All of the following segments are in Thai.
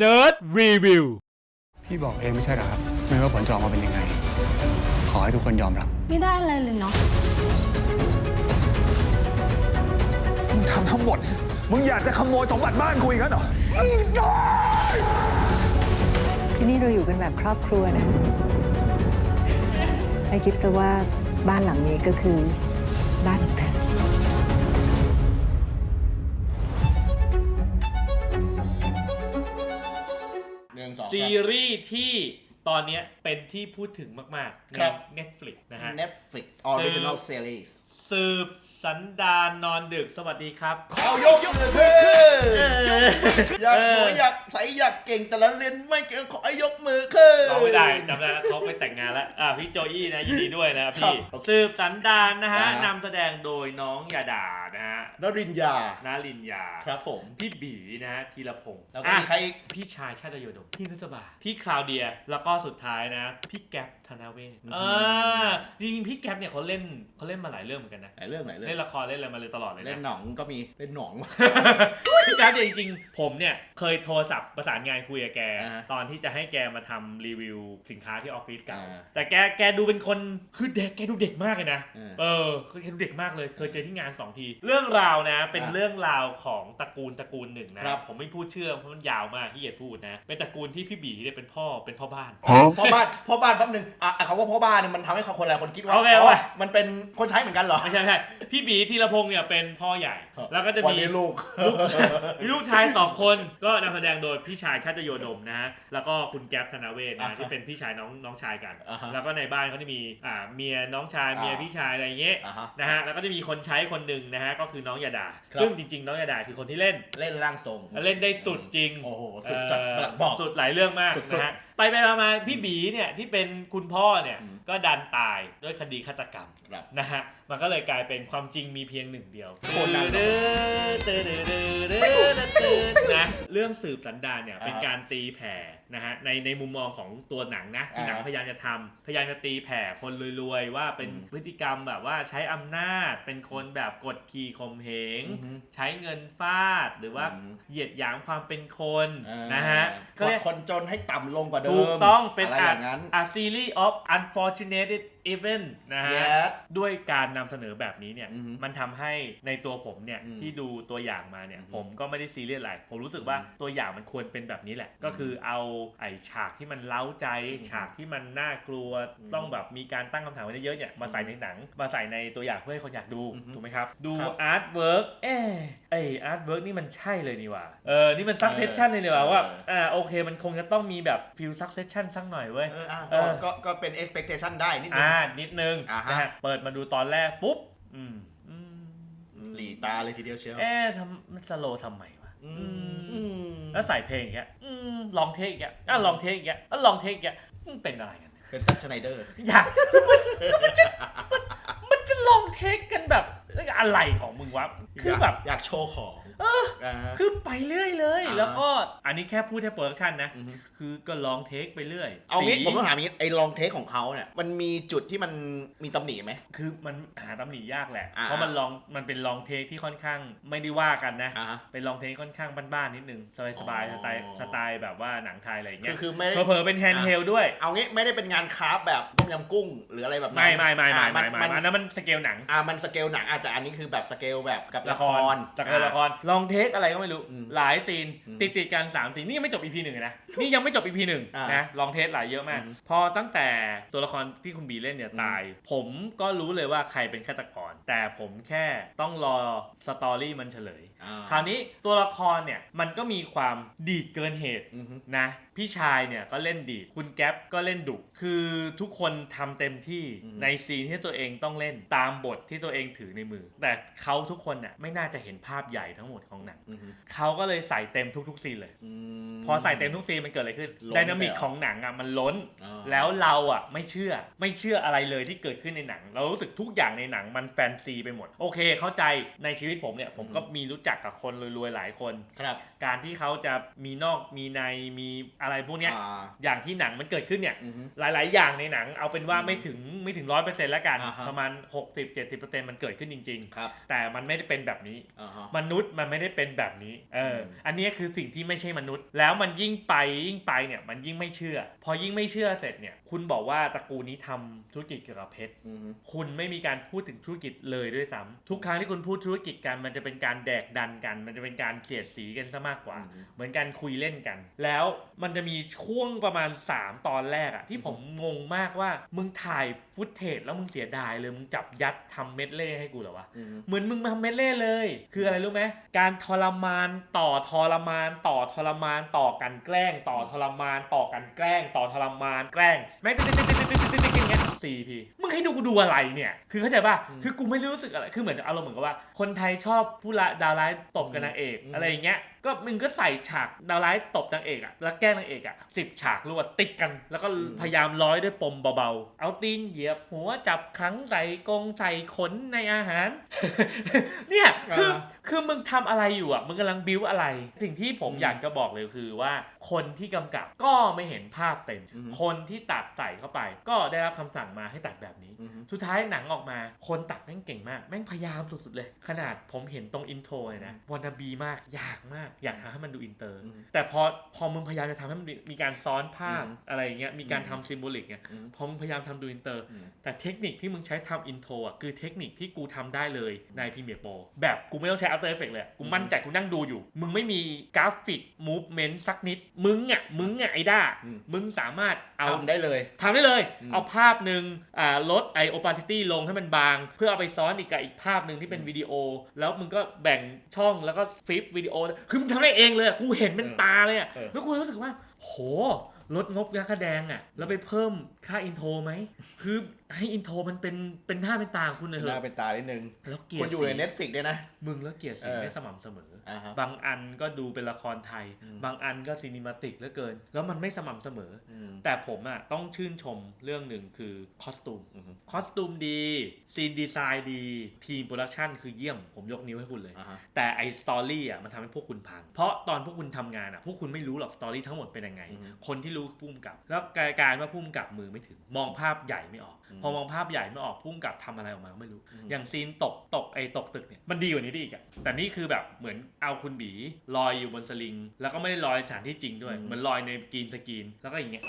Nerd Review พี่บอกเองไม่ใช่เหรอครับ ไม่ว่าผลจะออกมาเป็นยังไง ขอให้ทุกคนยอมรับ ไม่ได้อะไรเลยเนาะมึงทำทั้งหมด มึงอยากจะขโมยสมบัติบ้านกูอีกแล้วเหรอที่นี่เราอยู่กันแบบครอบครัวนะให้คิดซะว่าบ้านหลังนี้ก็คือบ้านของเธอ ซีรีส์ที่ตอนเนี้ยเป็นที่พูดถึงมากๆใน ครับ Netflix นะฮะ Netflix Original Series สืบ สันดานนอนดึกสวัสดีครับ เอายกมือขึ้นอยากสวยอยากใสอยากเก่งแต่ละเรียนไม่เก่งขอให้ยกมือขึ้นเราไม่ได้จำได้แล้วเขาไปแต่งงานแล้วอะพี่โจอี้นะยินดีด้วยนะครัพี่บสืบสันดานนะฮะนะฮะนำแสดงโดยน้องยาดานะฮะนรินยานาลินยา ครับผม พี่บีนะฮะธีรพงศ์แล้วก็อะมีใครอีกพี่ชายชาติโยดมพี่นุชบาพี่คลาวเดียแล้วก็สุดท้ายนะ พี่แก๊ปธนาเวศอืมอ่าจริงๆพี่แก๊ปเนี่ยเขาเล่นเขาเล่นมาหลายเรื่องเหมือนกันนะไหนเรื่องไหนเรื่เล่อนงละครเล่นอะไรมาเลยตลอดเลยเล่นนะหนองก็มีเล่นหนอง พี่แก๊ปเนี่ยจริงๆ ผมเนี่ยเคยโทรศัพท์ประสานงานคุยกับแก อ่าตอนที่จะให้แกมาทำรีวิวสินค้าที่ออฟฟิศเก่าอ่าแต่แกแกดูเป็นคนคือเด็กแกดูเด็กมากเลยนะอ่าเออคือแกดูเด็กมากเลยเคยเจอที่งานสองที เรื่องราวนะ เป็นอ่าเรื่องราวของตระกูลตระกูลหนึ่งนะครับ ผมไม่พูดชื่อเพราะมันยาวมากที่เกียจพูดนะเป็นตระกูลที่พี่บีเนี่ยเป็นพ่อเป็นพ่อบ้าน พ่อบ้านพ่อบ้านแป๊บนึงอะอะเขาว่าพ่อบ้านเนี่ยมันทำให้คนหลายคนคิดว่าโอเคโอเคมันเป็นคนใช้เหมือนกันเหรอ ไม่ใช่ไม่ใช่พี่บีธีรพงศ์เนี่ยเป็นพ่อใหญ่ แล้วก็จะวันมีนี้ลูกลูก มีลูกชายสองคนก็นำแสดงโดยพี่ชายชาติโยดมนะฮะแล้วก็คุณแก๊ปธนาเวศอ่านะฮะที่เป็นพี่ชายน้องน้องชายกัน อ่าฮะแล้วก็ในบ้านเขาจะมีอ่าเมียน้องชายอ่าเมียพี่ชายอะไรอย่างเงี้ยอ่าฮะ นะฮะแล้วก็จะมีคนใช้คนหนึ่งนะฮะก็คือน้องยาดา ครับ ซึ่งจริง ๆ น้องยาดาคือคนที่เล่น เล่นร่างทรงเล่นได้สุดจริงโอ้โหสุดจัดกำลังบอกสุดหลายเรื่องมากสุดๆนะฮะไปไปมาๆพี่บีเนี่ยที่เป็นคุณพ่อเนี่ยอืมก็ดันตายด้วยคดีฆาตกรรมครับ นะฮะ มันก็เลยกลายเป็นความจริงมีเพียงหนึ่งเดียวโคตรน่าเด้อเด้อเด้อเด้อเด้อเด้อนะเรื่องสืบสันดานเนี่ยอ่าเป็นการตีแผ่นะฮะในในมุมมองของตัวหนังนะที่หนังอ่าพยายามจะทำพยายามจะตีแผ่คนรวยๆ ว่าเป็นอืมพฤติกรรมแบบว่าใช้อำนาจเป็นคนแบบกดขี่ข่มเหงอือฮึใช้เงินฟาดหรือว่าอืมเหยียดหยามความเป็นคนอ่านะฮะกก็ดเรียกคนจนให้ต่ำลงกว่าเดิมถูกต้องเป็นอะไรอย่าง นั้น a series of unfortunate event นะฮะ Yes ด้วยการนำเสนอแบบนี้เนี่ย อือฮึมันทำให้ในตัวผมเนี่ย อืมที่ดูตัวอย่างมาเนี่ย อือฮึผมก็ไม่ได้ซีเรียสอะไร ผมรู้สึกว่าอืมตัวอย่างมันควรเป็นแบบนี้แหละ ก็คือเอาไอ้ฉากที่มันเล้าใจอืมฉากที่มันน่ากลัว อืมต้องแบบมีการตั้งคำถามไว้เยอะๆเนี่ยมาใส่ในหนัง มาใส่ในตัวอย่างเพื่อให้คนอยากดู อือฮึถูกไหมครับ ดูครับอาร์ตเวิร์กเอ๊ะไออาร์ตเวิร์กนี่มันใช่เลยนี่หว่า เออ นี่มันซักเซสชั่นเลยนี่หว่าว่า เออ อ่า โอเค มันคงจะต้องมีแบบฟิลซักเซสชั่นสักหน่อยเว้ย เอออะเอก็อก็ก็เป็น expectation ได้นิดนึงอ่านิดนึงอ่าฮะ นะฮะเปิดมาดูตอนแรกปุ๊บ อืมอืมอืมหลีตาเลยทีเดียวเชียว เอ๊ะทำมันสโลว์ทำไมวะอือืมมอืม แล้วใส่เพลงอย่างเงี้ยอืมลองเทคอีกอะอะลองเทคอีกอะอะลองเทคอีกอะมันเป็นอะไรกันเป็นซัชไนเดอร์ อยากมันจะมันมันจะลองเทคกันแบบอะไรของมึงวะ คือแบบ อยากโชว์ของเอออ่าคือไป เรื่อยเลย อ่า แล้วก็อันนี้แค่พูดแค่โปรดักชันนะ อือฮึคือก็ลองเทคไปเรื่อยเอางี้สีผมต้องถามอย่างงี้ไอ้ลองเทคของเขาเนี่ยมันมีจุดที่มันมีตำหนิไหม คือมันหาตำหนิยากแหละ อ่า เพราะมันลองมันเป็นลองเทคที่ค่อนข้างไม่ได้ว่ากันนะ อ่าฮะ เป็นลองเทคค่อนข้างบ้านๆนิดนึงสบายๆอ๋สอไตล์สไตล์แบบว่าหนังไทยอะไรอย่างคืเงี้อยคือไม่ได้ เผลอๆเป็นแฮนด์เฮลด้วย เอางี้ไม่ได้เป็นงานคราฟต์แบบต้มยำกุ้ง หรืออะไรแบบนั้นไม่ไม่ไม่ไม่อ่าไม่นไม่มันอันนั้นมันสเกลหนัง อ่ามันสเกลหนังอาจจะอันนี้คือแบบสเกลแบบกับละครจากละคร ลองเทคอะไรก็ไม่รู้ อืมหลายซีนอืมติดติดๆกัน3ซีนนี่ยังไม่จบ EP หนึ่งเลยนะ นี่ยังไม่จบ EP หนึ่งอ่านนะลองเทคหลายเยอะมาก อืมพอตั้งแต่ตัวละครที่คุณบีเล่นเนี่ยอืม ตาย ผมก็รู้เลยว่าใครเป็นฆาตกร แต่ผมแค่ต้องรอสตอรี่มันเฉลย อ่าคราวนี้ตัวละครเนี่ยมันก็มีความดีดเกินเหตุอือฮึ นะพี่ชายเนี่ยก็เล่นดีดคุณแก๊ปก็เล่นดุคือทุกคนทำเต็มที่อืมในซีนที่ตัวเองต้องเล่นตามบทที่ตัวเองถือในมือ แต่เขาทุกคนเนี่ยไม่น่าจะเห็นภาพใหญ่ทั้งหมดของหนังอือฮึเขาก็เลยใส่เต็มทุกๆซีนเลยอืมพอใส่เต็มทุกซีนมันเกิดอะไรขึ้นล้นไดนามิกไปเหรอของหนังอะมันล้นอ่าแล้วเราอะไม่เชื่อไม่เชื่ออะไรเลยที่เกิดขึ้นในหนัง เรารู้สึกทุกอย่างในหนังมันแฟนซีไปหมด โอเค เข้าใจในชีวิตผมเนี่ยผมก็มีรู้จักกับคนรวยๆหลายคนครับการที่เขาจะมีนอกมีในมีอะไรพวกเนี้ยอ่า อย่างที่หนังมันเกิดขึ้นเนี่ย อือฮึ หลาย ๆ อย่างในหนังเอาเป็นว่าไม่ถึงไม่ถึงร้อยเปอร์เซ็นต์แล้วกัน อ่าฮะ ประมาณ 60-70%มันเกิดขึ้นจริง ครับๆ แต่มันไม่ได้เป็นแบบนี้ อ่าฮะ มนุษย์มันไม่ได้เป็นแบบนี้ เอออม อันนี้คือสิ่งที่ไม่ใช่มนุษย์ แล้วมันยิ่งไปยิ่งไปเนี่ยมันยิ่งไม่เชื่อ พอยิ่งไม่เชื่อเสร็จเนี่ย คุณบอกว่าตระกูลนี้ทำธุรกิจเกี่ยวกับเพชร อือฮึ คุณไม่มีการพูดถึงธุรกิจเลยด้วยซ้ำทุกครั้งที่คุณพูดธุรกิจกันมันจะเป็นการแดกดันกัน มันจะเป็นการเสียดสีกันซะมากกว่า อืมเหมือนการคุยเล่นกัน แล้วมันจะมีช่วงประมาณ 3 ตอนแรกอะที่ผมงงมากว่ามึงถ่ายฟุตเทจแล้วมึงเสียดายเลยมึงจับยัดทำเม็ดเล่ให้กูเหรอวะอือฮึเหมือนมึงมาทำเม็ดเล่เลย คืออะไรรู้ไหมการทรมานต่อทรมาน ต่อทรมานต่อกันแกล้ง ต่อทรมาน ต่อกันแกล้ง ต่อทรมานแกล้งแม่งติ๊ดติ๊ดติ๊ดติ๊ดติ๊ดติ๊ดติ๊ดอย่างเงี้ยสี่พีมึงให้ดูกูดูอะไรเนี่ย คือเข้าใจป่ะ คือกูไม่รู้สึกอะไร คือเหมือนอารมณ์เหมือนกับว่า คนไทยชอบผู้ละดาวร้ายตบกับนางเอกอะไรอย่างเงี้ย ก็มึงก็ใส่ฉากดาวร้ายตบนางเอกอะแล้วแกล้งนางเอกอะสิบฉากรวดติดกัน แล้วก็พยายามร้อยด้วยปมเบาๆ เอาตีนเหยียบหัวจับขังใส่กรงใส่ขนในอาหาร เนี่ยคืออ่าคือมึงทำอะไรอยู่อะมึงกำลังบิ้วอะไร สิ่งที่ผมอืมอยากจะบอกเลยคือว่า คนที่กำกับก็ไม่เห็นภาพเต็มอือฮึคนที่ตัดใส่เข้าไป ก็ได้รับคำสั่งมาให้ตัดแบบนี้อือฮึสุดท้ายหนังออกมา คนตัดแม่งเก่งมาก แม่งพยายามสุดๆเลย ขนาดผมเห็นตรงอินโทรเลยนะวานาบีมากยากมากอยากทำให้มันดูอินเตอร์อืมแต่พอพอมึงพยายามจะทำให้มันมีมีการซ้อนภาพอืมอะไรอย่างเงี้ยมีการอืมทำซิมโบลิกเนี่ยอืมพอมึงพยายามทำดูอินเตอร์อืมแต่เทคนิคที่มึงใช้ทำอินโทรอะคือเทคนิคที่กูทำได้เลยใน Premiere Pro แบบกูไม่ต้องใช้ After Effects เลยอะกูมั่นใจกูนั่งดูอยู่ มึงไม่มีกราฟิกมูฟเมนต์สักนิด มึงอะมึงอะไอ้ด้าอืมมึงสามารถเอาทำได้เลยทำได้เลยอืมเอาภาพหนึ่งอ่าลดไอโอปาซิตี้ลงให้มันบาง เพื่อเอาไปซ้อนอีกกับอีกภาพหนึ่งที่เป็นวิดีโอ แล้วมึงก็แบ่งช่องแล้วก็ฟลิปวิดีโอคือมึงทำได้เองเลยอะกูเห็นเป็นตาเลยอะเออแล้วกูรู้สึกว่า โห ลดงบการแสดงอะแล้วไปเพิ่มค่าอินโทรไหมคือให้อินโทรมันเป็นเป็นหน้าเป็นตาคุณเลยเหหรน้าอะเป็นตานิดนึงแล้วเกลียคุดณอยู่สีใน Netflix ด้วยนะ มึงแล้วเกลียดสีเออไม่สม่ำเสมออ่าฮะบางอันก็ดูเป็นละครไทย อืม บางอันก็ซีนิมาติกเหลือเกิน แล้วมันไม่สม่ำเสมอ อืม แต่ผมอะต้องชื่นชมเรื่องหนึ่งคือคอสตูมอือฮึ คอสตูมดีซีนดีไซน์ดี ทีมโปรดักชันคือเยี่ยม ผมยกนิ้วให้คุณเลย อ่าฮะ แต่ไอสตอรี่อะมันทำให้พวกคุณพัง เพราะตอนพวกคุณทำงานอะพวกคุณไม่รู้หรอกสตอรี่ทั้งหมดเป็นยังไง อือฮึ คนที่รู้คือพุ่มกับ แล้วกลายกลายว่าพุ่มกับมือไม่ถึง มองภาพใหญ่ไม่ออกอืมพอมองภาพใหญ่ไม่ออกพุ่มกับทำอะไรออกมาไม่รู้อืมอย่างซีนตกตกไอตกตึกเนี่ยมันดีกว่านี้ได้อีกอะแต่นี่คือแบบเหมือนเอาคุณบีลอยอยู่บนสลิง แล้วก็ไม่ได้ลอยสถานที่จริงด้วยเหมือนลอยในกรีนสกรีนแล้วก็อย่างเงี้ย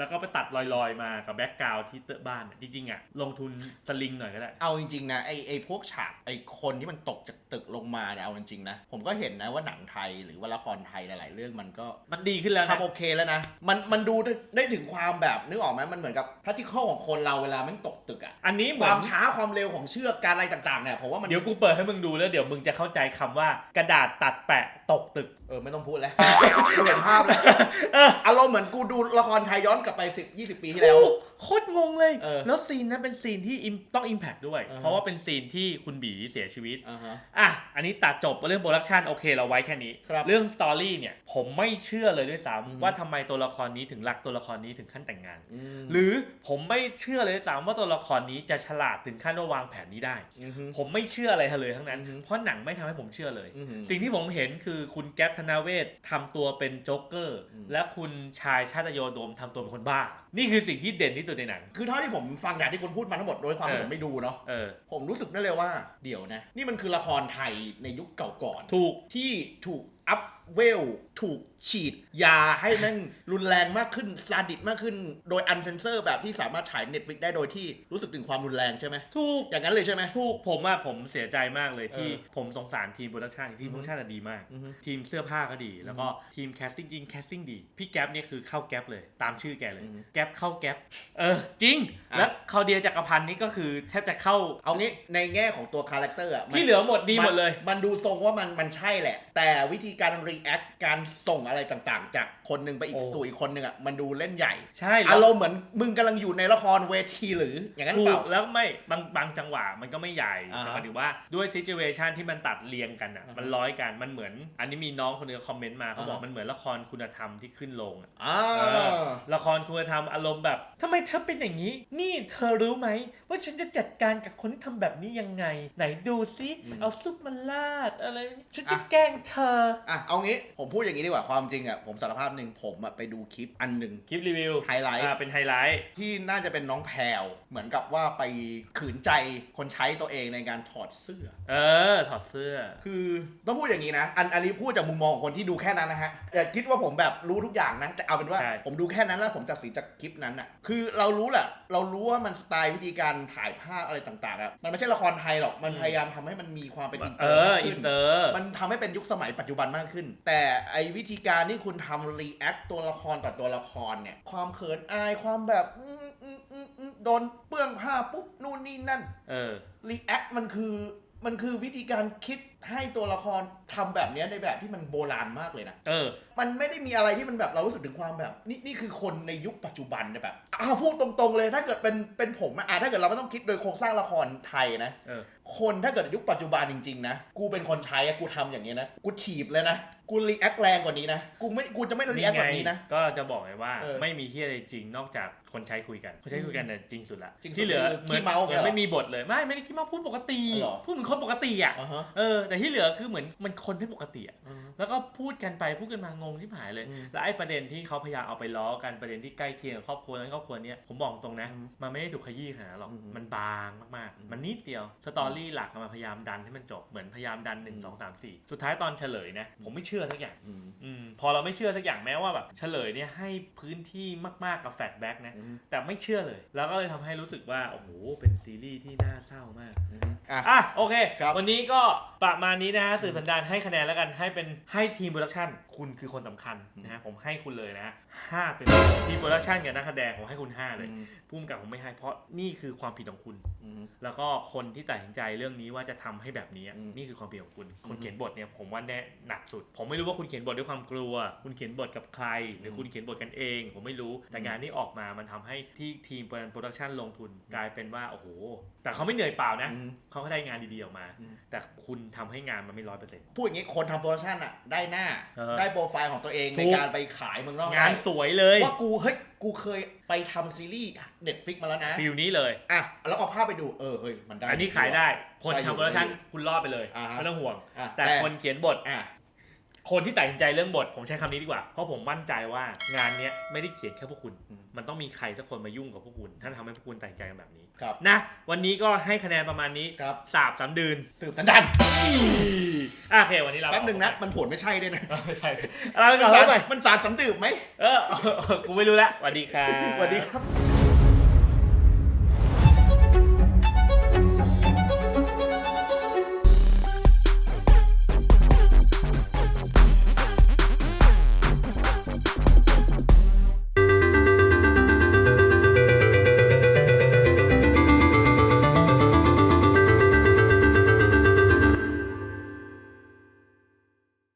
แล้วก็ไปตัดลอยๆมากับแบ็กกราวด์ที่เตอะบ้านอะจริงๆอะลงทุนสลิงหน่อยก็ได้ เอาจริงๆนะไอไอพวกฉากไอคนที่มันตกจากตึกลงมาเนี่ยเอาจริงๆนะ ผมก็เห็นนะว่าหนังไทยหรือว่าละครไทยหลายๆเรื่องมันก็มันดีขึ้นแล้วนะทำโอเคแล้วนะ มันมันดูได้ได้ถึงความแบบนึกออกไหมมันเหมือนกับพัติเคิลของคนเราเวลามันตกตึกอะอันนี้เหคมือวานมช้าความเร็วของเชือกการอะไรต่างๆเนี่ยผมว่ามันเดี๋ยวกูเปิดให้มึงดูแล้วเดี๋ยวมึงจะเข้าใจคำว่ากระดาษตัดแปะ ตกตึก เออไม่ต้องพูดแล้วกูเห็นภาพแล้วเออ อารมณ์เหมือนกูดูละครไทยย้อนกลับไป10 20ปีที่แล้ว ถูกโคตรงงเลย เออแล้วซีนนั้นเป็นซีนที่ im- ต้อง Impact ด้วย อ่าฮะ เพราะว่าเป็นซีนที่คุณบีเสียชีวิต อ่าฮะ อะ อันนี้ตัดจบเรื่องโปรดักชันโอเคเราไว้แค่นี้ ครับเรื่องสตอรี่เนี่ย ผมไม่เชื่อเลยด้วยอือฮึ ซ้ำว่าทำไมตัวละครนี้ถึงรักตัวละครนี้ถึงขั้นแต่งงาน อืมหรือผมไม่เชื่อเลยด้วยซ้ำว่าตัวละครนี้จะฉลาดถึงขั้นว่าวางแผนนี้ได้ อือฮึ ผมไม่เชื่ออะไรเลยทั้งนั้น อือฮึ เพราะหนังไม่ทำให้ผมเชื่อเลย อือฮึ สิ่งที่ผมเห็นคือคุณแก๊ปธนาเวศทำตัวเป็นโจ๊กเกอร์อืมและคุณชายชาติโยโดมทำตัวเป็นคนบ้า นี่คือสิ่งที่เด่นที่สุดในหนัง คือเท่าที่ผมฟังจากที่คุณพูดมาทั้งหมดโดยความที่เออผมไม่ดูเนาะเออผมรู้สึกได้เลยว่าเดี๋ยวนะ นี่มันคือละครไทยในยุคเก่าก่อนถูกที่ถูกอัพ เวลถูกฉีด ยาให้แม่งรุนแรงมากขึ้นซาดิสมากขึ้น โดยอันเซนเซอร์แบบที่สามารถฉายเน็ตฟลิกได้โดยที่รู้สึกถึงความรุนแรงใช่ไหมถูก อย่างนั้นเลยใช่ไหม ถูกผมอะผมเสียใจมากเลยที่เออผมสงสารทีมโปรดักชันทีมโปรดักชันอะดีมาก อือฮึทีมเสื้อผ้าก็ดี แล้วก็ทีมแคสติ้งจริงแคสติ้งดี พี่แก๊ปเนี่ยคือเข้าแก๊ปเลยตามชื่อแกเลย อือฮึแก๊ปเข้าแก๊ปเออ จริง อะ แล้วคาวเดียจักรพันธ์นี่ก็คือแทบจะเข้าเอางี้ในแง่ของตัวคาแรคเตอร์อะมัน ที่เหลือหมดดีหมดเลย นมันดูทรงว่ามันมันใช่แหละ แต่วิธีการรีแอคการส่งอะไรต่างๆ จากคนหนึ่งไปอีกโอ้ สู่อีกคนหนึ่งอะมันดูเล่นใหญ่ใช่แล้อาวรมณ์เหมือนมึงกำลังอยู่ในละครเวทีหรืออย่างนั้นถูเปล่ากแล้วไม่บางบางจังหวะมันก็ไม่ใหญ่อ่าฮะแต่หมายถึงว่าด้วยซิ t u เ t ชันที่มันตัดเรียงกันอะอ่าฮะมันร้อยกันมันเหมือน อันนี้มีน้องคนหนึงคอมเมนต์มาเขาบอกอ่าฮะ มันเหมือนละครคุณธรรมที่ขึ้นลงอะอ่า เออละครคุณธรรมอารมณ์แบบทำไมเธอเป็นอย่างนี้ นี่เธอรู้ไหม ว่าฉันจะจัดการกับคนที่ทำแบบนี้ยังไง ไหนดูซิอืมเอาซุปมาลาดอะไร ฉันจะอะ แกล้งเธอ อะเอางี้ ผมพูดอย่างนี้ดีกว่าความความจริงอะผมสารภาพหนึ่งผมอะไปดูคลิปอันหนึ่งคลิปรีวิวไฮไลท์ อ่าเป็นไฮไลท์ ที่น่าจะเป็นน้องแพรวเหมือนกับว่าไปขืนใจคนใช้ตัวเองในการถอดเสื้อ เออ ถอดเสื้อ คือต้องพูดอย่างนี้นะ อันอันนี้พูดจากมุมมองของคนที่ดูแค่นั้นนะฮะอย่าคิดว่าผมแบบรู้ทุกอย่างนะ แต่เอาเป็นว่า ใช่ ผมดูแค่นั้นแล้วผมตัดสินจากคลิปนั้นอะ คือเรารู้แหละ เรารู้ว่ามันสไตล์วิธีการถ่ายภาพอะไรต่างๆอะมันไม่ใช่ละครไทยหรอกมันพยายามทำให้มันมีความเป็นอินเตเออร์อมากอิขึ้นนเตอร์ มันทำให้เป็นยุคสมัยปัจจุบันมากขึ้นแต่ไอวิธีการที่คุณทำรีแอคตัวละครต่อตัวละครเนี่ย ความเขินอายความแบบอืมอืมอืมอืมโดนเปื้องผ้าปุ๊บนู่นนี่นั่นเออ รีแอคมันคือมันคือวิธีการคิดให้ตัวละครทำแบบเนี้ยในแบบที่มันโบราณมากเลยนะ เออ มันไม่ได้มีอะไรที่มันแบบเรารู้สึกถึงความแบบ นี่นี่คือคนในยุคปัจจุบันเนี่ยแบบอ้าวพูดตรงๆเลยถ้าเกิดเป็นเป็นผมอะอะถ้าเกิดเราไม่ต้องคิดโดยโครงสร้างละครไทยนะ เออ คนถ้าเกิดยุคปัจจุบันจริงๆนะ กูเป็นคนใช้อะกูทำอย่างนี้นะ กูถีบเลยนะ กูรีแอคแรงกว่านี้นะ กูไม่ กูจะไม่รีแอคแบบนี้นะ ก็จะบอกไงว่าเออไม่มีที่อะไรจริงนอกจากคนใช้คุยกัน คนใช้คุยกันเนี่ยจริงสุดละจริงสุดที่เหลือคือเหมือนขี้เมาเหมือนเนี่ยเหรอไม่มีบทเลย ไม่ไม่ได้คิดว่าพูดปกติอ๋อเหรอพูดเหมือนคนปกติอะอ่าฮะเออ แต่ที่เหลือคือเหมือนมันคนไม่ปกติอะ แล้วก็พูดกันไปพูดกันมางงที่หายเลยอืมแล้วไอ้ประเด็นที่เขาพยายามเอาไปล้อกันประเด็นที่ใกล้เคียงกับครอบครัวนั้นครอบครัวเนี้ยผมบอกตรงนะอืมมันไม่ได้ถูกขยี้ขนาดนั้นหรอกอืมมันบางมากอืมๆมันนิดเดียว สตอรี่หลักมันพยายามดันให้มันจบเหมือนพยายามดันหนึ่งอืมสองสามสี่สุดท้ายตอนเฉลยนะ ผมไม่เชื่อสักอย่างอืมอืมพอเราไม่เชื่อสักอย่างแม้ว่าแบบเฉลยเนี่ยให้พื้นที่มากๆกับแฟลชแบ็กนะอืมแต่ไม่เชื่อเลย แล้วก็เลยทำให้รู้สึกว่าโอ้โหเป็นซีรีส์ที่น่าเศร้ามากอืมอะอะโอเคครับวันนี้ก็ประมาณนี้นะฮะสื่อสันดานให้คะแนนแล้วกันให้เป็นให้ทีมโปรดักชันคุณคือคนสำคัญนะฮะผมให้คุณเลยนะฮะห้าเต็มทีมโปรดักชันกับนักแสดงผมให้คุณห้าเลยอืมพุ่มกับผมไม่ให้เพราะนี่คือความผิดของคุณอืมแล้วก็คนที่ตัดสินใจเรื่องนี้ว่าจะทำให้แบบนี้อะอืมนี่คือความผิดของคุณอืมคนเขียนบทเนี่ยผมว่าแน่หนักสุด ผมไม่รู้ว่าคุณเขียนบทด้วยความกลัว คุณเขียนบทกับใคร หรืออมคุณเขียนบทกันเอง ผมไม่รู้แต่อืมงานที่ออกมามันทำให้ที่ทีมโปรดักชันลงทุนกลายเป็นว่าโอ้โหแต่เขาไม่เหนื่อยเปล่านะอืมเขาก็ได้งานดีๆออกมาอืมแต่คุณทำให้งานมันไม่ร้อยเปอร์เซ็นต์พูดอย่างนี้คนทำโปรดักชันอะได้หน้าเออได้โปรไฟล์ของตัวเองถูในกการไปขายเมืองนอกงานได้สวยเลยว่ากูเฮ้ย กูเคยไปทำซีรีส์เน็ตฟิกมาแล้วนะฟิลนี้เลย อะแล้วเอาภาพไปดูเออเฮ้ยมันได้อันนี้ขายได้ คนได้อยู่ทำโปรดักชันได้อยู่คุณรอดไปเลย อ่าฮะไม่ต้องห่วง อะแต่คนเขียนบทอะ คนที่ตัดสินใจเรื่องบท ผมใช้คำนี้ดีกว่า เพราะผมมั่นใจว่างานเนี้ยไม่ได้เขียนแค่พวกคุณมันต้องมีใครสักคนมายุ่งกับพวกคุณถ้าทำให้พวกคุณตัดสินใจกันแบบนี้ครับนะ วันนี้ก็ให้คะแนนประมาณนี้ครับ สาบสามดืนสืบสันดานอะโอเควันนี้เราแป๊บหนึ่งนะ มันผลไม่ใช่ด้วยนะไม่ใช่เราไปก่อนสาแล้รวไปมันสารสันดื่มไหมเออ กูไม่รู้ละสวัสดีครับ สวัสดีครับ